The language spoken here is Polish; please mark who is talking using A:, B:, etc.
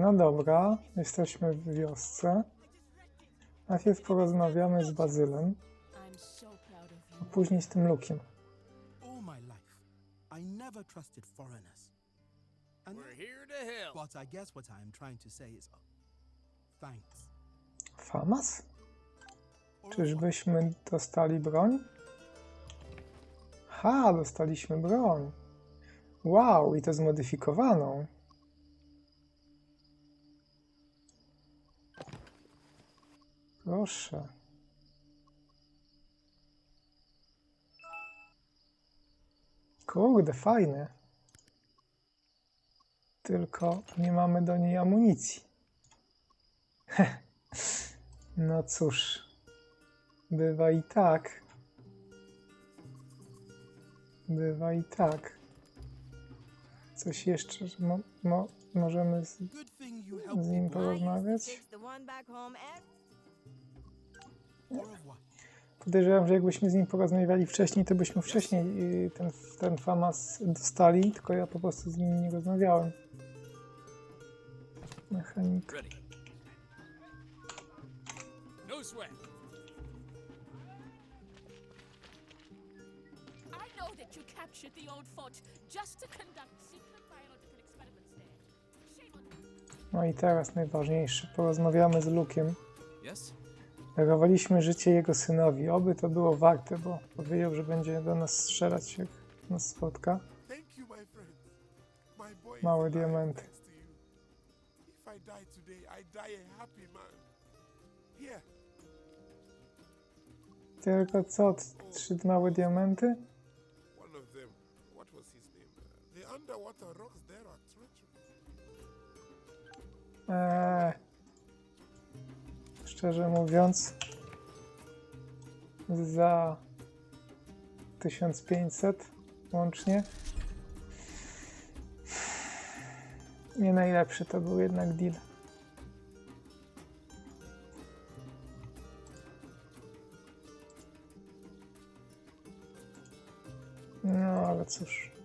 A: No dobra, jesteśmy w wiosce. Najpierw porozmawiamy z Bazylem, a później z tym Lukiem.
B: All my life, I never trusted foreigners. And
C: We're here to help.
B: but I guess what I'm trying to say is thanks.
A: Famas? Czyżbyśmy dostali broń? Ha, dostaliśmy broń. Wow, i to zmodyfikowaną. Proszę. Kurde, fajne. Tylko nie mamy do niej amunicji. No cóż. Bywa i tak. Bywa i tak. Coś jeszcze, że mo, mo, możemy z, z nim porozmawiać? Podejrzewam, że jakbyśmy z nim porozmawiali wcześniej, to byśmy wcześniej y, ten, ten famas dostali, tylko ja po prostu z nim nie rozmawiałem. Mechanik.
C: No.
A: No i teraz najważniejsze. Porozmawiamy z Lukiem.
C: Yes?
A: Darowaliśmy życie jego synowi. Oby to było warte, bo powiedział, że będzie do nas strzelać, jak nas spotka.
D: Man. Here,
A: Tylko co? Trzy małe diamenty?
D: one
A: szczerze mówiąc, za 1500 łącznie. Nie najlepszy to był jednak deal. No ale cóż.